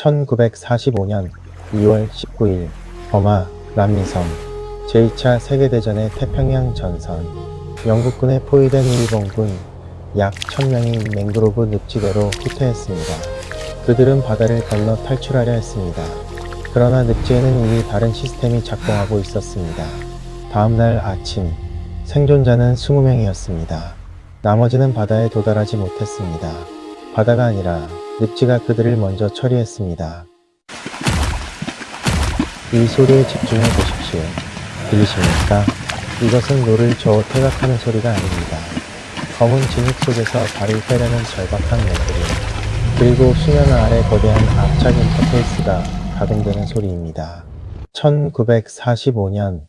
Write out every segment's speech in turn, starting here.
1945년 2월 19일 버마 람리섬 제2차 세계대전의 태평양 전선 영국군에 포위된 일본군 약 1000명이 맹그로브 늪지대로 후퇴했습니다. 그들은 바다를 건너 탈출하려 했습니다. 그러나 늪지에는 이미 다른 시스템이 작동하고 있었습니다. 다음날 아침 생존자는 20명이었습니다. 나머지는 바다에 도달하지 못했습니다. 바다가 아니라 늪지가 그들을 먼저 처리했습니다. 이 소리에 집중해 보십시오. 들리십니까? 이것은 노를 저어 태각하는 소리가 아닙니다. 검은 진흙 속에서 발을 빼려는 절박한 몸부림, 그리고 수면 아래 거대한 압착 인터페이스가 가동되는 소리입니다. 1945년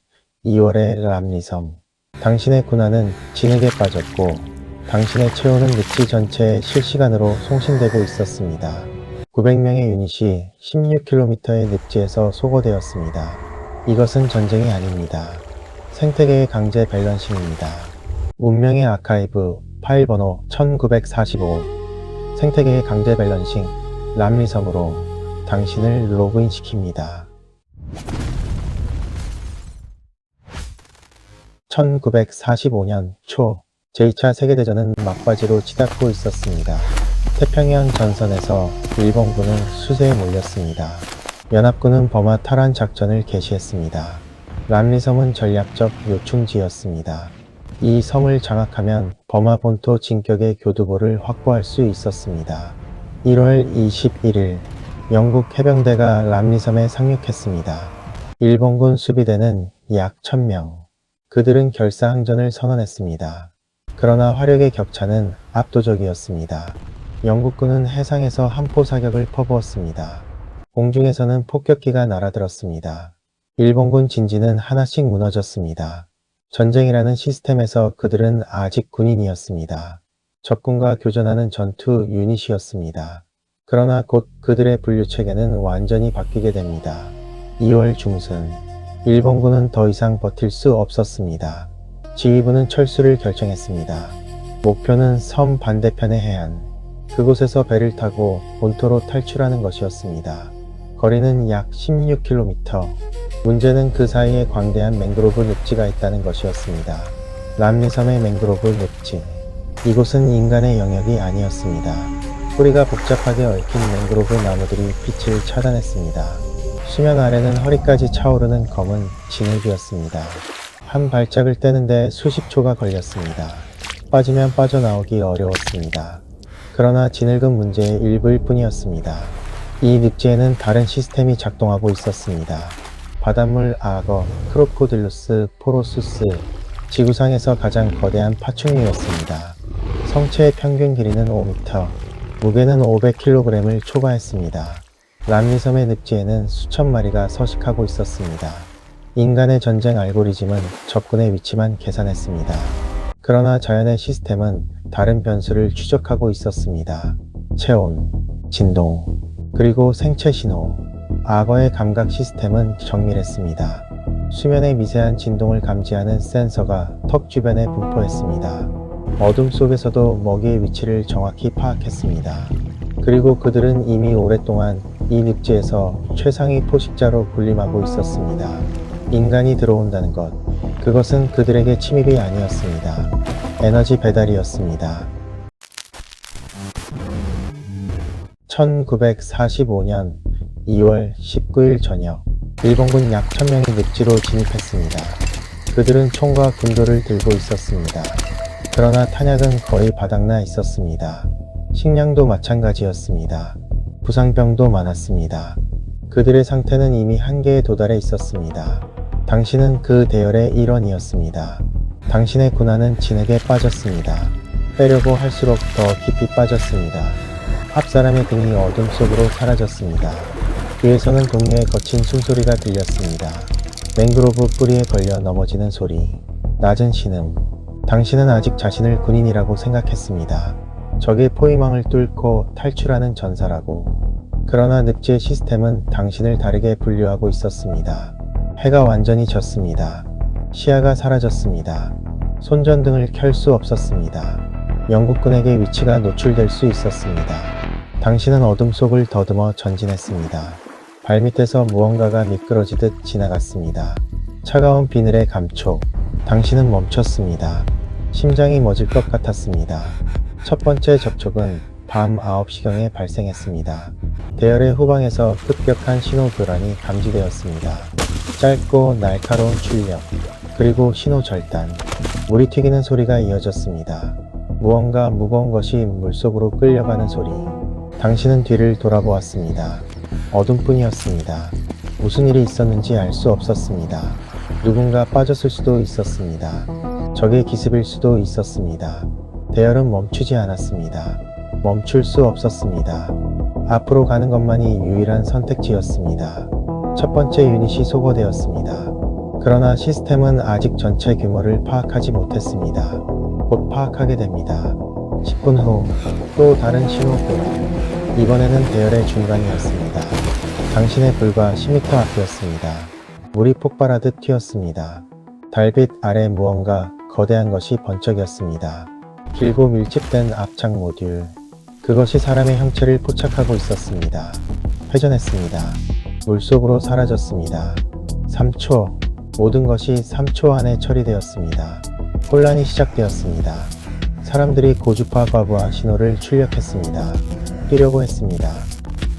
2월의 람리섬. 당신의 군화는 진흙에 빠졌고, 당신의 체온은 늪지 전체에 실시간으로 송신되고 있었습니다. 900명의 유닛이 16km의 늪지에서 소거되었습니다. 이것은 전쟁이 아닙니다. 생태계의 강제 밸런싱입니다. 운명의 아카이브 파일 번호 1945 생태계의 강제 밸런싱 람리섬으로 당신을 로그인 시킵니다. 1945년 초 제2차 세계대전은 막바지로 치닫고 있었습니다. 태평양 전선에서 일본군은 수세에 몰렸습니다. 연합군은 버마 탈환 작전을 개시했습니다. 람리섬은 전략적 요충지였습니다. 이 섬을 장악하면 버마 본토 진격의 교두보를 확보할 수 있었습니다. 1월 21일 영국 해병대가 람리섬에 상륙했습니다. 일본군 수비대는 약 1000명. 그들은 결사항전을 선언했습니다. 그러나 화력의 격차는 압도적이었습니다. 영국군은 해상에서 함포 사격을 퍼부었습니다. 공중에서는 폭격기가 날아들었습니다. 일본군 진지는 하나씩 무너졌습니다. 전쟁이라는 시스템에서 그들은 아직 군인이었습니다. 적군과 교전하는 전투 유닛이었습니다. 그러나 곧 그들의 분류 체계는 완전히 바뀌게 됩니다. 2월 중순, 일본군은 더 이상 버틸 수 없었습니다. 지휘부는 철수를 결정했습니다. 목표는 섬 반대편의 해안, 그곳에서 배를 타고 본토로 탈출하는 것이었습니다. 거리는 약 16km. 문제는 그 사이에 광대한 맹그로브 늪지가 있다는 것이었습니다. 람리섬의 맹그로브 늪지. 이곳은 인간의 영역이 아니었습니다. 뿌리가 복잡하게 얽힌 맹그로브 나무들이 빛을 차단했습니다. 수면 아래는 허리까지 차오르는 검은 진흙이었습니다. 한 발짝을 떼는데 수십 초가 걸렸습니다. 빠지면 빠져나오기 어려웠습니다. 그러나 진흙은 문제의 일부일 뿐이었습니다. 이 늪지에는 다른 시스템이 작동하고 있었습니다. 바닷물 악어, 크로코딜루스, 포로수스, 지구상에서 가장 거대한 파충류였습니다. 성체의 평균 길이는 5m, 무게는 500kg을 초과했습니다. 람리섬의 늪지에는 수천 마리가 서식하고 있었습니다. 인간의 전쟁 알고리즘은 적군의 위치만 계산했습니다. 그러나 자연의 시스템은 다른 변수를 추적하고 있었습니다. 체온, 진동, 그리고 생체 신호. 악어의 감각 시스템은 정밀했습니다. 수면의 미세한 진동을 감지하는 센서가 턱 주변에 분포했습니다. 어둠 속에서도 먹이의 위치를 정확히 파악했습니다. 그리고 그들은 이미 오랫동안 이 늪지에서 최상위 포식자로 군림하고 있었습니다. 인간이 들어온다는 것, 그것은 그들에게 침입이 아니었습니다. 에너지 배달이었습니다. 1945년 2월 19일 저녁, 일본군 약 1000명이 늪지로 진입했습니다. 그들은 총과 군도를 들고 있었습니다. 그러나 탄약은 거의 바닥나 있었습니다. 식량도 마찬가지였습니다. 부상병도 많았습니다. 그들의 상태는 이미 한계에 도달해 있었습니다. 당신은 그 대열의 일원이었습니다. 당신의 군화는 진흙에 빠졌습니다. 빼려고 할수록 더 깊이 빠졌습니다. 앞사람의 등이 어둠 속으로 사라졌습니다. 뒤에서는 동료의 거친 숨소리가 들렸습니다. 맹그로브 뿌리에 걸려 넘어지는 소리. 낮은 신음. 당신은 아직 자신을 군인이라고 생각했습니다. 적의 포위망을 뚫고 탈출하는 전사라고. 그러나 늪지의 시스템은 당신을 다르게 분류하고 있었습니다. 해가 완전히 졌습니다. 시야가 사라졌습니다. 손전등을 켤 수 없었습니다. 영국군에게 위치가 노출될 수 있었습니다. 당신은 어둠 속을 더듬어 전진했습니다. 발밑에서 무언가가 미끄러지듯 지나갔습니다. 차가운 비늘의 감촉. 당신은 멈췄습니다. 심장이 멎을 것 같았습니다. 첫 번째 접촉은 밤 9시경에 발생했습니다. 대열의 후방에서 급격한 신호 교란이 감지되었습니다. 짧고 날카로운 출력, 그리고 신호 절단, 물이 튀기는 소리가 이어졌습니다. 무언가 무거운 것이 물속으로 끌려가는 소리. 당신은 뒤를 돌아보았습니다. 어둠뿐이었습니다. 무슨 일이 있었는지 알 수 없었습니다. 누군가 빠졌을 수도 있었습니다. 적의 기습일 수도 있었습니다. 대열은 멈추지 않았습니다. 멈출 수 없었습니다. 앞으로 가는 것만이 유일한 선택지였습니다. 첫 번째 유닛이 소거되었습니다. 그러나 시스템은 아직 전체 규모를 파악하지 못했습니다. 곧 파악하게 됩니다. 10분 후 또 다른 신호 교란. 이번에는 대열의 중간이었습니다. 당신의 불과 10m 앞이었습니다. 물이 폭발하듯 튀었습니다. 달빛 아래 무언가 거대한 것이 번쩍였습니다. 길고 밀집된 압착 모듈. 그것이 사람의 형체를 포착하고 있었습니다. 회전했습니다. 물속으로 사라졌습니다. 3초. 모든 것이 3초 안에 처리되었습니다. 혼란이 시작되었습니다. 사람들이 고주파 과부하 신호를 출력했습니다. 뛰려고 했습니다.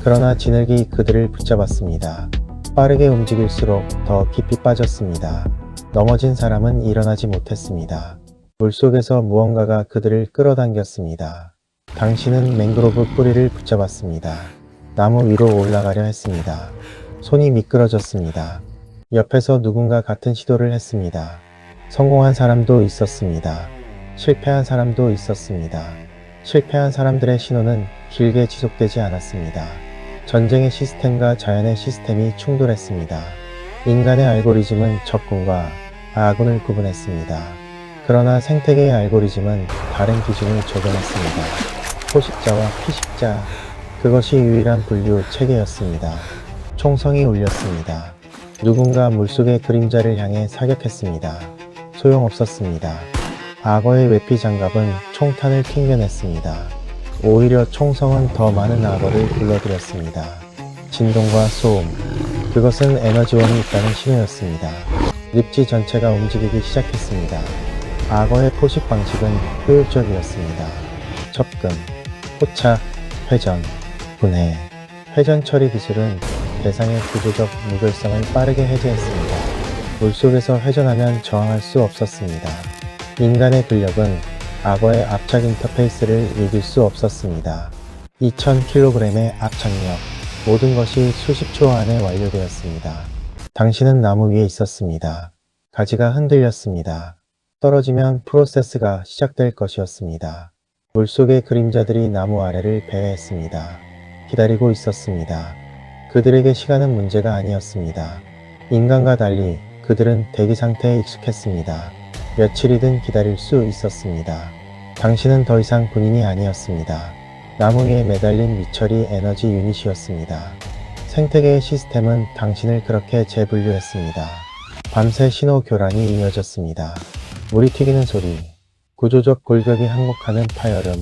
그러나 진흙이 그들을 붙잡았습니다. 빠르게 움직일수록 더 깊이 빠졌습니다. 넘어진 사람은 일어나지 못했습니다. 물속에서 무언가가 그들을 끌어당겼습니다. 당신은 맹그로브 뿌리를 붙잡았습니다. 나무 위로 올라가려 했습니다. 손이 미끄러졌습니다. 옆에서 누군가 같은 시도를 했습니다. 성공한 사람도 있었습니다. 실패한 사람도 있었습니다. 실패한 사람들의 신호는 길게 지속되지 않았습니다. 전쟁의 시스템과 자연의 시스템이 충돌했습니다. 인간의 알고리즘은 적군과 아군을 구분했습니다. 그러나 생태계의 알고리즘은 다른 기준을 적용했습니다. 포식자와 피식자, 그것이 유일한 분류 체계였습니다. 총성이 울렸습니다. 누군가 물속의 그림자를 향해 사격했습니다. 소용없었습니다. 악어의 외피 장갑은 총탄을 튕겨냈습니다. 오히려 총성은 더 많은 악어를 불러들였습니다. 진동과 소음, 그것은 에너지원이 있다는 신호였습니다. 늪지 전체가 움직이기 시작했습니다. 악어의 포식 방식은 효율적이었습니다. 접근, 포착, 회전, 분해. 회전 처리 기술은 대상의 구조적 무결성을 빠르게 해제했습니다. 물속에서 회전하면 저항할 수 없었습니다. 인간의 근력은 악어의 압착 인터페이스를 이길 수 없었습니다. 2000kg의 압착력, 모든 것이 수십 초 안에 완료되었습니다. 당신은 나무 위에 있었습니다. 가지가 흔들렸습니다. 떨어지면 프로세스가 시작될 것이었습니다. 물속의 그림자들이 나무 아래를 배회했습니다. 기다리고 있었습니다. 그들에게 시간은 문제가 아니었습니다. 인간과 달리 그들은 대기 상태에 익숙했습니다. 며칠이든 기다릴 수 있었습니다. 당신은 더 이상 군인이 아니었습니다. 나무 위에 매달린 미처리 에너지 유닛이었습니다. 생태계의 시스템은 당신을 그렇게 재분류했습니다. 밤새 신호 교란이 이어졌습니다. 물이 튀기는 소리, 구조적 골격이 항복하는 파열음,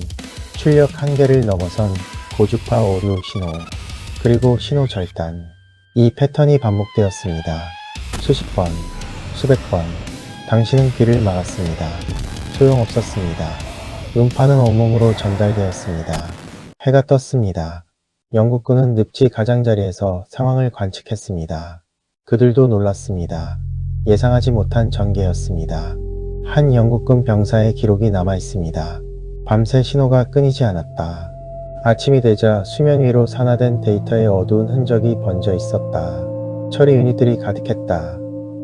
출력 한계를 넘어선 고주파 오류 신호, 그리고 신호 절단. 이 패턴이 반복되었습니다. 수십 번, 수백 번. 당신은 귀를 막았습니다. 소용없었습니다. 음파는 온몸으로 전달되었습니다. 해가 떴습니다. 영국군은 늪지 가장자리에서 상황을 관측했습니다. 그들도 놀랐습니다. 예상하지 못한 전개였습니다. 한 영국군 병사의 기록이 남아 있습니다. 밤새 신호가 끊이지 않았다. 아침이 되자 수면 위로 산화된 데이터의 어두운 흔적이 번져 있었다. 처리 유닛들이 가득했다.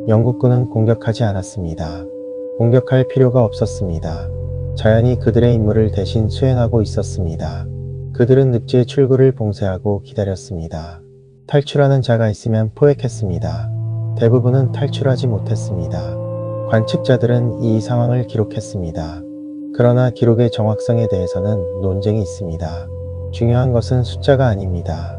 영국군은 공격하지 않았습니다. 공격할 필요가 없었습니다. 자연이 그들의 임무를 대신 수행하고 있었습니다. 그들은 늪지의 출구를 봉쇄하고 기다렸습니다. 탈출하는 자가 있으면 포획했습니다. 대부분은 탈출하지 못했습니다. 관측자들은 이 상황을 기록했습니다. 그러나 기록의 정확성에 대해서는 논쟁이 있습니다. 중요한 것은 숫자가 아닙니다.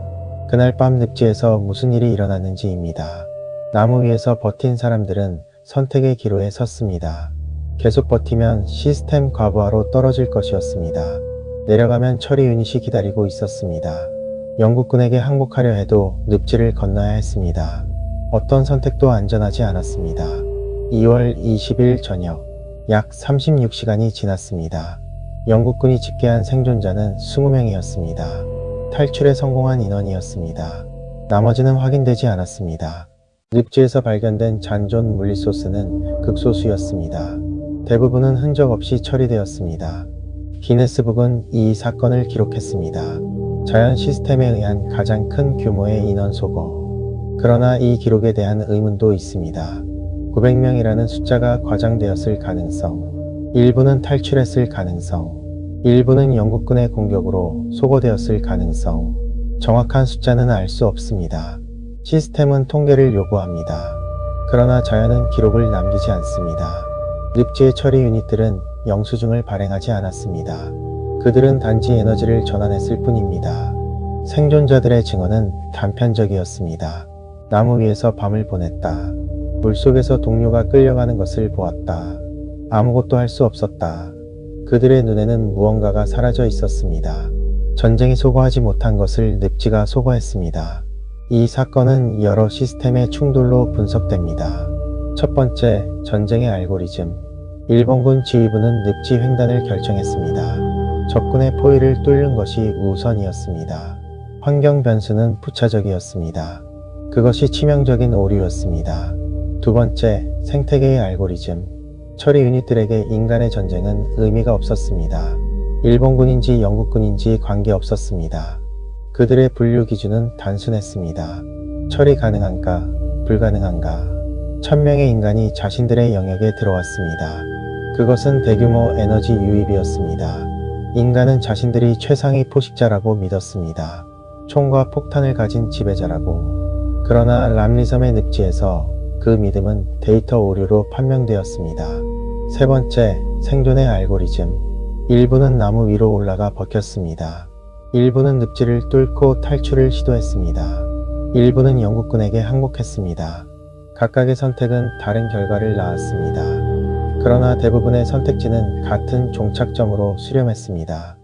그날 밤 늪지에서 무슨 일이 일어났는지입니다. 나무 위에서 버틴 사람들은 선택의 기로에 섰습니다. 계속 버티면 시스템 과부하로 떨어질 것이었습니다. 내려가면 처리 유닛이 기다리고 있었습니다. 영국군에게 항복하려 해도 늪지를 건너야 했습니다. 어떤 선택도 안전하지 않았습니다. 2월 20일 저녁, 약 36시간이 지났습니다. 영국군이 집계한 생존자는 20명이었습니다. 탈출에 성공한 인원이었습니다. 나머지는 확인되지 않았습니다. 늪지에서 발견된 잔존 물리소스는 극소수였습니다. 대부분은 흔적 없이 처리되었습니다. 기네스북은 이 사건을 기록했습니다. 자연 시스템에 의한 가장 큰 규모의 인원 소거. 그러나 이 기록에 대한 의문도 있습니다. 900명이라는 숫자가 과장되었을 가능성, 일부는 탈출했을 가능성, 일부는 영국군의 공격으로 소거되었을 가능성, 정확한 숫자는 알 수 없습니다. 시스템은 통계를 요구합니다. 그러나 자연은 기록을 남기지 않습니다. 늪지의 처리 유닛들은 영수증을 발행하지 않았습니다. 그들은 단지 에너지를 전환했을 뿐입니다. 생존자들의 증언은 단편적이었습니다. 나무 위에서 밤을 보냈다. 물속에서 동료가 끌려가는 것을 보았다. 아무것도 할 수 없었다. 그들의 눈에는 무언가가 사라져 있었습니다. 전쟁이 소거하지 못한 것을 늪지가 소거했습니다. 이 사건은 여러 시스템의 충돌로 분석됩니다. 첫 번째, 전쟁의 알고리즘. 일본군 지휘부는 늪지 횡단을 결정했습니다. 적군의 포위를 뚫는 것이 우선이었습니다. 환경 변수는 부차적이었습니다. 그것이 치명적인 오류였습니다. 두 번째, 생태계의 알고리즘. 처리 유닛들에게 인간의 전쟁은 의미가 없었습니다. 일본군인지 영국군인지 관계없었습니다. 그들의 분류 기준은 단순했습니다. 처리 가능한가, 불가능한가. 천명의 인간이 자신들의 영역에 들어왔습니다. 그것은 대규모 에너지 유입이었습니다. 인간은 자신들이 최상위 포식자라고 믿었습니다. 총과 폭탄을 가진 지배자라고. 그러나 람리섬의 늪지에서 그 믿음은 데이터 오류로 판명되었습니다. 세 번째, 생존의 알고리즘. 일부는 나무 위로 올라가 버텼습니다. 일부는 늪지를 뚫고 탈출을 시도했습니다. 일부는 영국군에게 항복했습니다. 각각의 선택은 다른 결과를 낳았습니다. 그러나 대부분의 선택지는 같은 종착점으로 수렴했습니다.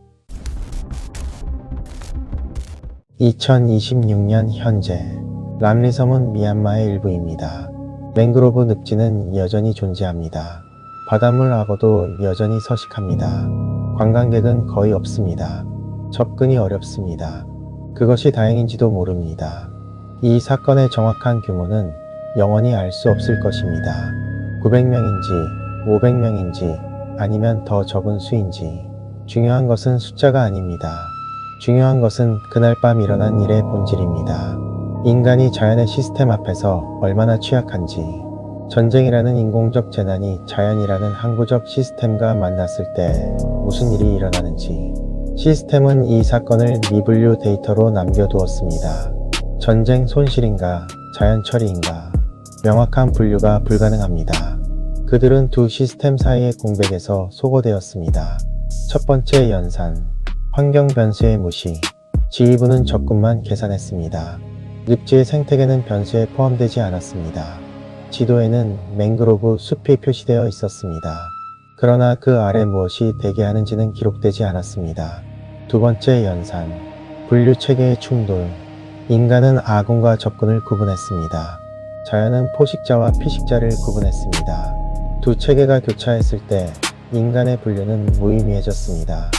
2026년 현재 람리섬은 미얀마의 일부입니다. 맹그로브 늪지는 여전히 존재합니다. 바닷물 악어도 여전히 서식합니다. 관광객은 거의 없습니다. 접근이 어렵습니다. 그것이 다행인지도 모릅니다. 이 사건의 정확한 규모는 영원히 알 수 없을 것입니다. 900명인지 500명인지 아니면 더 적은 수인지 중요한 것은 숫자가 아닙니다. 중요한 것은 그날 밤 일어난 일의 본질입니다. 인간이 자연의 시스템 앞에서 얼마나 취약한지 전쟁이라는 인공적 재난이 자연이라는 항구적 시스템과 만났을 때 무슨 일이 일어나는지 시스템은 이 사건을 미분류 데이터로 남겨두었습니다. 전쟁 손실인가 자연 처리인가 명확한 분류가 불가능합니다. 그들은 두 시스템 사이의 공백에서 소거되었습니다. 첫 번째 연산, 환경 변수의 무시, 지휘부는 적군만 계산했습니다. 늪지의 생태계는 변수에 포함되지 않았습니다. 지도에는 맹그로브 숲이 표시되어 있었습니다. 그러나 그 아래 무엇이 대기하는지는 기록되지 않았습니다. 두 번째 연산, 분류 체계의 충돌, 인간은 아군과 적군을 구분했습니다. 자연은 포식자와 피식자를 구분했습니다. 두 체계가 교차했을 때 인간의 분류는 무의미해졌습니다.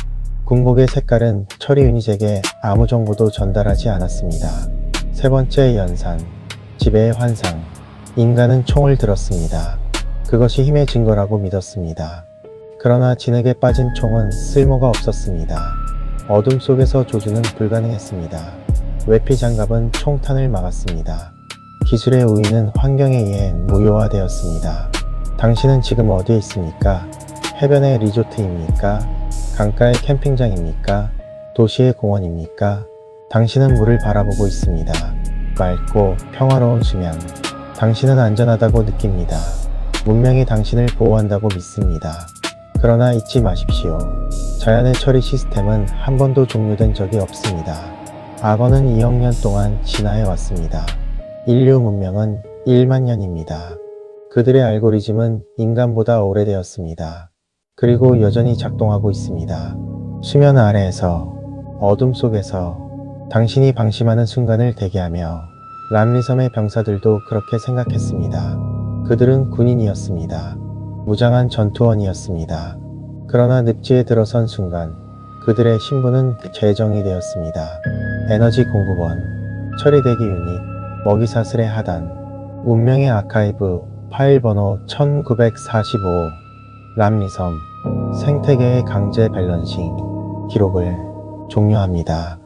군복의 색깔은 처리 유닛에게 아무 정보도 전달하지 않았습니다. 세 번째 연산, 지배의 환상. 인간은 총을 들었습니다. 그것이 힘의 증거라고 믿었습니다. 그러나 진흙에 빠진 총은 쓸모가 없었습니다. 어둠 속에서 조준은 불가능했습니다. 외피 장갑은 총탄을 막았습니다. 기술의 우위는 환경에 의해 무효화되었습니다. 당신은 지금 어디에 있습니까? 해변의 리조트입니까? 강가의 캠핑장입니까? 도시의 공원입니까? 당신은 물을 바라보고 있습니다. 맑고 평화로운 수면. 당신은 안전하다고 느낍니다. 문명이 당신을 보호한다고 믿습니다. 그러나 잊지 마십시오. 자연의 처리 시스템은 한 번도 종료된 적이 없습니다. 악어는 2억 년 동안 진화해 왔습니다. 인류 문명은 1만 년입니다. 그들의 알고리즘은 인간보다 오래되었습니다. 그리고 여전히 작동하고 있습니다. 수면 아래에서 어둠 속에서 당신이 방심하는 순간을 대기하며 람리섬의 병사들도 그렇게 생각했습니다. 그들은 군인이었습니다. 무장한 전투원이었습니다. 그러나 늪지에 들어선 순간 그들의 신분은 재정이 되었습니다. 에너지 공급원, 처리대기 유닛, 먹이사슬의 하단, 운명의 아카이브 파일 번호 1945 람리섬 생태계의 강제 밸런싱 기록을 종료합니다.